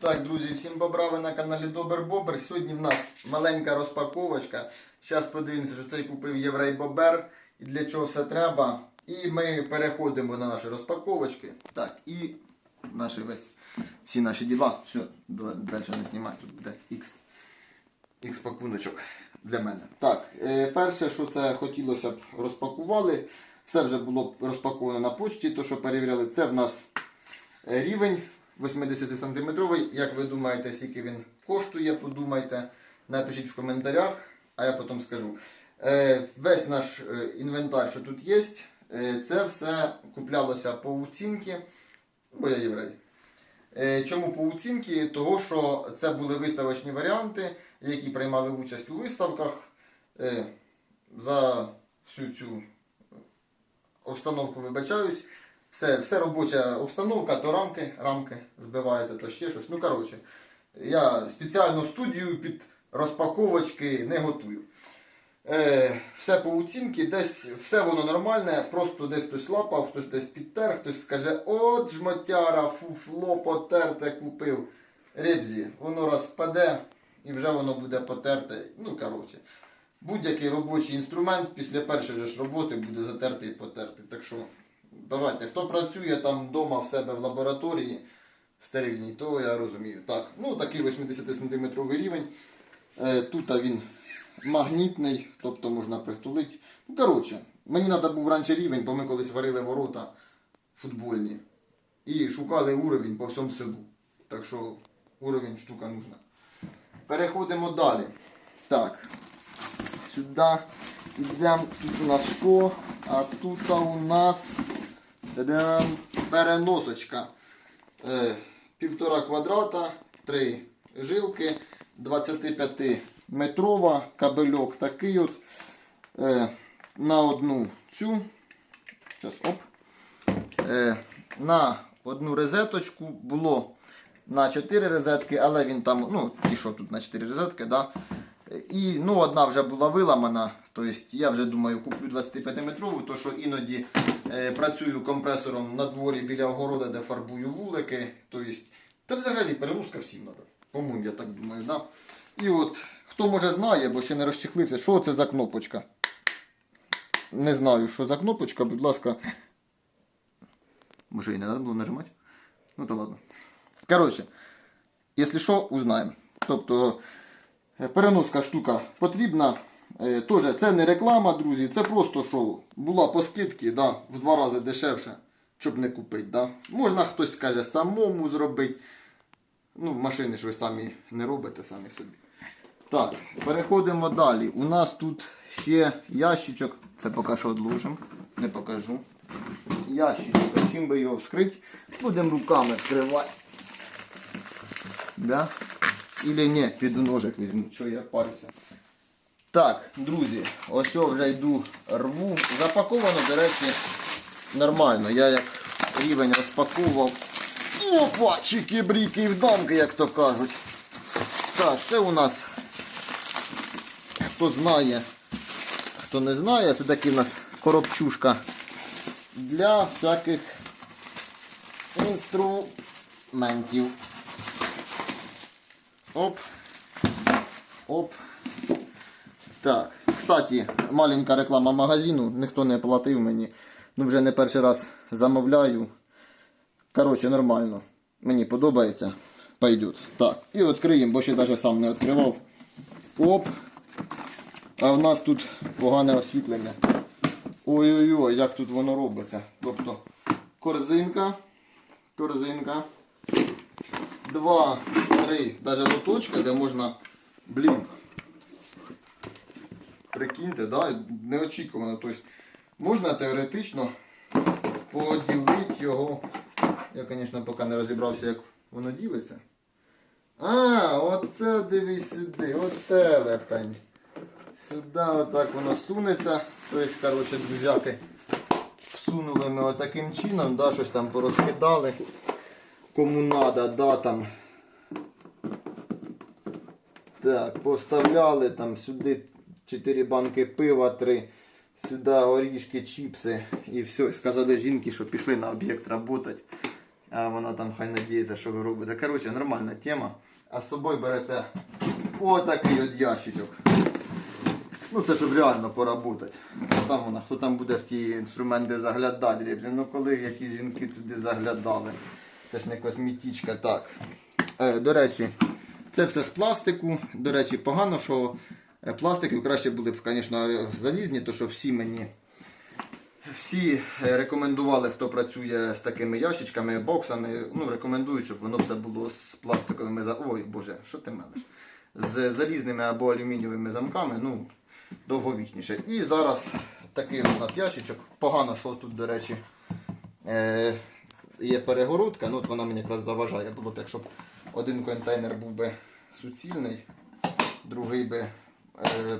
Так, друзі, всім бобра, ви на каналі Добер Бобер. Сьогодні в нас маленька розпаковочка. Зараз подивимося, що цей купив Єврей Бобер і для чого все треба. І ми переходимо на наші розпаковочки. Так, і наші весь, всі наші діла. Все, далі не знімаю, тут буде X. X пакуночок для мене. Так, е, перше, що це хотілося б розпакували. Все вже було розпаковано на почті, то що перевіряли, це в нас Е, Рівень 80 сантиметровий. Як ви думаєте, скільки він коштує, подумайте, напишіть в коментарях, а я потім скажу. Е, Весь наш е, інвентар, що тут є, е, це все куплялося по оцінки, бо я єврей. Чому по оцінки? Того, що це були виставочні варіанти, які приймали участь у виставках. За всю цю обстановку вибачаюсь. Все, все робоча обстановка, то рамки, рамки збиваються, то ще щось. Ну, коротше, я спеціально студію під розпаковочки не готую. Е, все по оцінки, десь все воно нормальне, просто десь хтось лапав, хтось десь підтер, хтось скаже, от жмотяра, фуфло потерте купив. Рибзі, воно раз впаде і вже воно буде потерте. Ну, коротше, будь-який робочий інструмент після першої ж роботи буде затертий і потертий. Так що давайте, хто працює там вдома в себе в лабораторії в стерильній, то я розумію. Так, ну такий 80 см рівень. Е, тут він магнітний, тобто можна притулити. Ну, коротше, мені треба був раніше рівень, бо ми колись варили ворота футбольні і шукали уровень по всьому селу. Так що уровень штука нужна. Переходимо далі. Так, сюди йдемо. Тут у нас що? А тут у нас та-дам, переносочка. Е, півтора квадрата, три жилки, 25 метрова, кабельок такий от. Е, на одну цю. Зараз, оп. Е, на одну розеточку було на 4 розетки, але він там, ну, ті, що тут на 4 розетки, да. І ну, одна вже була виламана. Тобто я вже думаю, куплю 25-метрову, то що іноді працюю компресором на дворі біля огорода, де фарбую вулики. Тобто, та взагалі перенуска всім треба. По-моєму, я так думаю. Да? І от, хто може знає, бо ще не розчехлився, що це за кнопочка. Не знаю, що за кнопочка, будь ласка. Може і не треба було нажимати? Ну то ладно. Коротше, якщо що, узнаємо. Тобто. Е, Переноска штука потрібна. Тоже це не реклама, друзі, це просто що була по скидці, да, в два рази дешевше, щоб не купити. Да. Можна хтось скаже самому зробити. Ну, машини ж ви самі не робите самі собі. Так, переходимо далі. У нас тут ще ящичок. Це поки що відложимо, не покажу. Ящичок, чим би його вскрити? Будемо руками вскривати. Да? Или ні, піду ножик візьму, що я парюся. Так, друзі, ось вже йду рву. Запаковано, до речі, нормально. Я як рівень розпаковував. Опа, чики-бріки і вдамки, як то кажуть. Так, це у нас, хто знає, хто не знає, це такий у нас коробчушка для всяких інструментів. Оп. Оп. Так. Кстати, маленька реклама магазину. Ніхто не платив мені. Ну вже не перший раз замовляю. Коротше, нормально. Мені подобається. Пойдет. Так. І відкриємо, бо ще навіть сам не відкривав. Оп. А в нас тут погане освітлення. Ой-ой-ой, як тут воно робиться. Тобто корзинка. Корзинка два, три, даже лоточка, де можна, блін, прикиньте, да, неочікувано. Тобто можна теоретично поділити його. Я, звісно, поки не розібрався, як воно ділиться. А, оце дивись сюди, от телепень. Сюди отак воно сунеться. Тобто, коротше, друзяки, всунули ми отаким чином, да, щось там порозкидали кому надо, да, там. Так, поставляли там сюди 4 банки пива, 3, сюди орішки, чіпси і все. Сказали жінки, що пішли на об'єкт працювати. А вона там хай надіється, що ви робите. Коротше, нормальна тема. А з собою берете отакий от ящичок. Ну це щоб реально поработати. Там вона, хто там буде в ті інструменти заглядати. Ну коли якісь жінки туди заглядали. Це ж не косметичка, так. Е, до речі, це все з пластику. До речі, погано, що е, пластики краще були б, звісно, залізні, то що всі мені. Всі е, рекомендували, хто працює з такими ящичками, боксами. Ну, рекомендують, щоб воно все було з пластиковими. Ой, Боже, що ти мелиш? З залізними або алюмінієвими замками, ну, довговічніше. І зараз такий у нас ящичок. Погано, що тут, до речі, е, є перегородка. Ну, от вона мені якраз заважає. Було б, якщо б один контейнер був би суцільний, другий би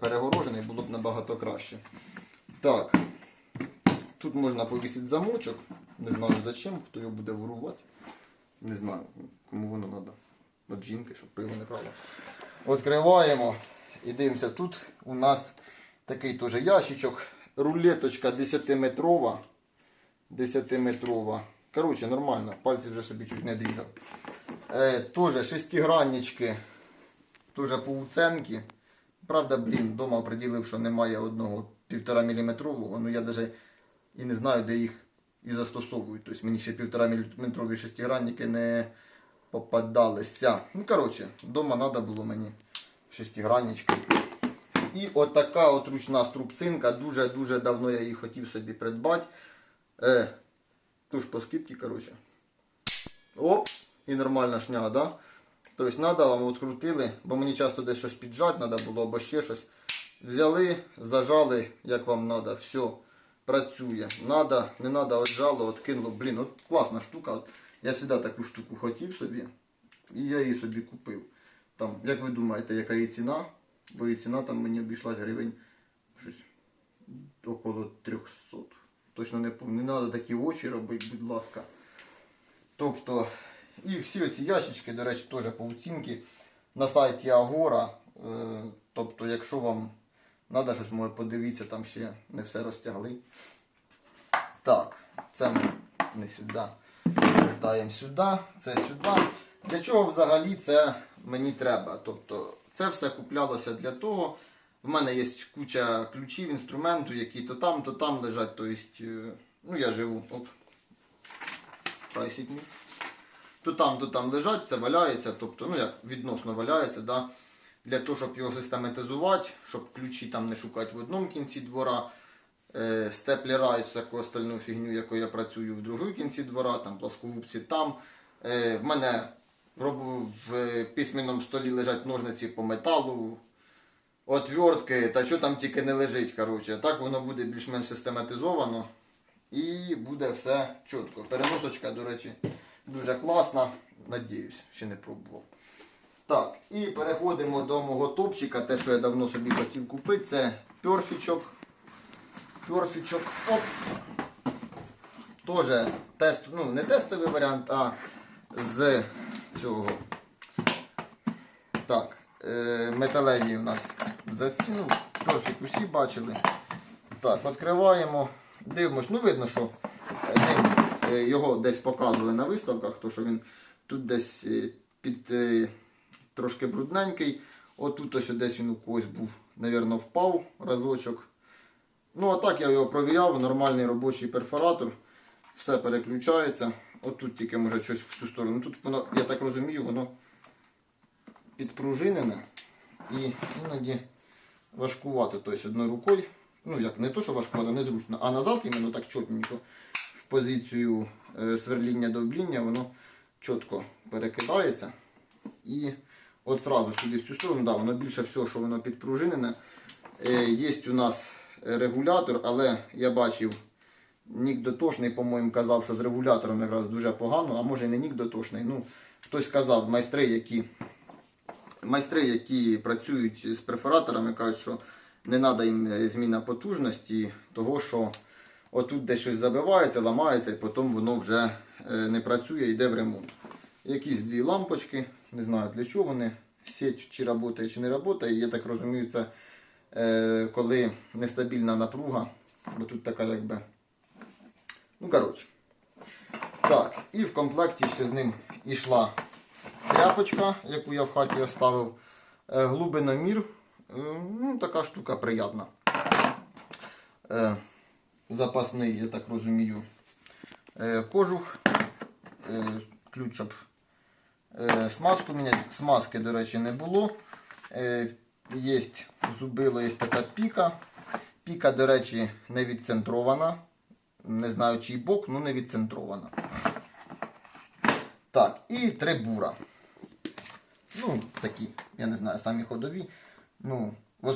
перегорожений, було б набагато краще. Так. Тут можна повісити замочок. Не знаю зачем, хто його буде ворувати. Не знаю, кому воно треба. От жінки, щоб пиво не крало. Відкриваємо і дивимося. Тут у нас такий теж ящичок. Рулеточка 10-метрова. 10-метрова. Коротше, нормально. Пальці вже собі чуть не дрізав. Е, теж шестиграннички. Теж пауценки. Правда, блін, вдома приділив, що немає одного 1,5 мм. Ну я навіть і не знаю, де їх і застосовують. Тобто мені ще 1,5 мм шестигранники не попадалися. Ну, коротше, вдома треба було мені шестиграннички. І от така от ручна струбцинка. Дуже-дуже давно я її хотів собі придбати. Е, тож по скидці, коротше. Оп, і нормальна шня, да? Тобто треба вам відкрутили, бо мені часто десь щось піджати треба було або ще щось. Взяли, зажали, як вам треба, все, працює. Надо, не треба, отжало, откинуло. Блін, от класна штука. От я завжди таку штуку хотів собі. І я її собі купив. Там, як ви думаєте, яка її ціна? Бо її ціна там мені обійшлась гривень щось около 300. Точно не пам'ятаю. Не треба такі очі робити, будь ласка. Тобто, і всі оці ящички, до речі, теж пауцінки на сайті Агора. Е, тобто, якщо вам треба щось, може подивіться, там ще не все розтягли. Так, це ми не сюди. Вертаємо сюди, це сюди. Для чого взагалі це мені треба? Тобто, це все куплялося для того. В мене є куча ключів, інструменту, які то там, то там лежать. Тобто, ну я живу. Оп. Прайсіть мій. То там, то там лежать, це валяється, тобто, ну як відносно валяється, да? для того, щоб його систематизувати, щоб ключі там не шукати в одному кінці двора, е, степлера і всяку остальну фігню, якою я працюю в другому кінці двора, там плоскогубці там. Е, в мене в письменному столі лежать ножниці по металу, отвертки, та що там тільки не лежить. коротше. Так воно буде більш-менш систематизовано і буде все чітко. Переносочка, до речі, дуже класна. Надіюсь, ще не пробував. Так, і переходимо до мого топчика. Те, що я давно собі хотів купити, це перфічок. Перфічок. Оп. Тоже тест, ну, не тестовий варіант, а з цього. Так, е, металеві у нас за ціну. Перфік усі бачили. Так, відкриваємо. Дивимось, ну видно, що його десь показували на виставках, то що він тут десь е, під е, трошки брудненький. Отут ось десь він у когось був, напевно, впав разочок. Ну, а так я його провіяв, нормальний робочий перфоратор. Все переключається. Отут тільки може щось в цю сторону. Тут воно, я так розумію, воно підпружинене і іноді важкувато. Тобто одною рукою, ну як не то, що важкувато, незручно, а назад іменно так чотненько позицію е, сверління довбління, воно чітко перекидається. І от зразу сюди в цю сторону, да, воно більше всього, що воно підпружинене. Е, Є у нас регулятор, але я бачив, Нік Дотошний, по-моєму, казав, що з регулятором якраз дуже погано, а може і не Нік Дотошний. Ну, хтось казав, майстри, які майстри, які працюють з перфораторами, кажуть, що не треба їм е, зміна потужності, того що отут десь щось забивається, ламається, і потім воно вже е, не працює, йде в ремонт. Якісь дві лампочки, не знаю для чого вони, сеть чи працює, чи не працює. Я так розумію, це е, коли нестабільна напруга, бо тут така якби. Ну, коротше. Так, і в комплекті ще з ним йшла тряпочка, яку я в хаті оставив. Е, Глибиномір. Е, Ну, така штука приятна. Запасний, я так розумію. Е, Кожух. Е, Ключ, щоб е, смазку міняти. Смазки, до речі, не було. Є зубило, є така піка. Піка, до речі, не відцентрована. Не знаю, чий бок, ну не відцентрована. Так, і три бура. Ну, такі, я не знаю, самі ходові. Ну, в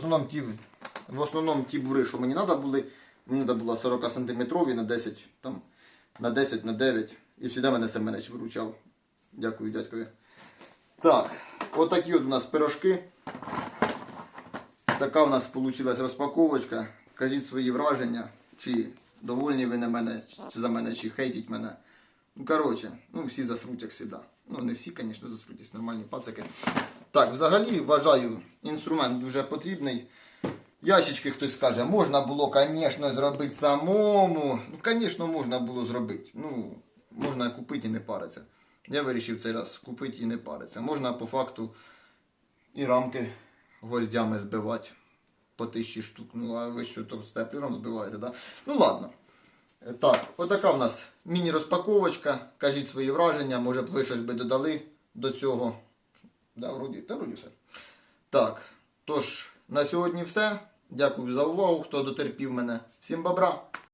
основному ті бури, що мені треба були, мені треба було 40 сантиметрові на 10, там, на 10, на 9. І завжди мене Семенеч виручав. Дякую, дядькові. Так, отакі от у нас пирожки. Така у нас вийшла розпаковочка. Кажіть свої враження, чи довольні ви на мене, чи за мене, чи хейтіть мене. Ну, коротше, ну всі засруть, як завжди. Ну, не всі, звісно, засруть, нормальні пацики. Так, взагалі вважаю, інструмент дуже потрібний. Ящички хтось скаже, можна було, звісно, зробити самому. Ну, звісно, можна було зробити. Ну, можна купити і не париться. Я вирішив цей раз купити і не париться. Можна по факту і рамки гвоздями збивати по тисячі штук. Ну, а ви що то степлером збиваєте, да? Ну ладно. Так, отака в нас міні-розпаковочка. Кажіть свої враження, може б ви щось би додали до цього. Да, вроді, та вроді все. Так, тож, на сьогодні все. Дякую за увагу, хто дотерпів мене. Всім бобра!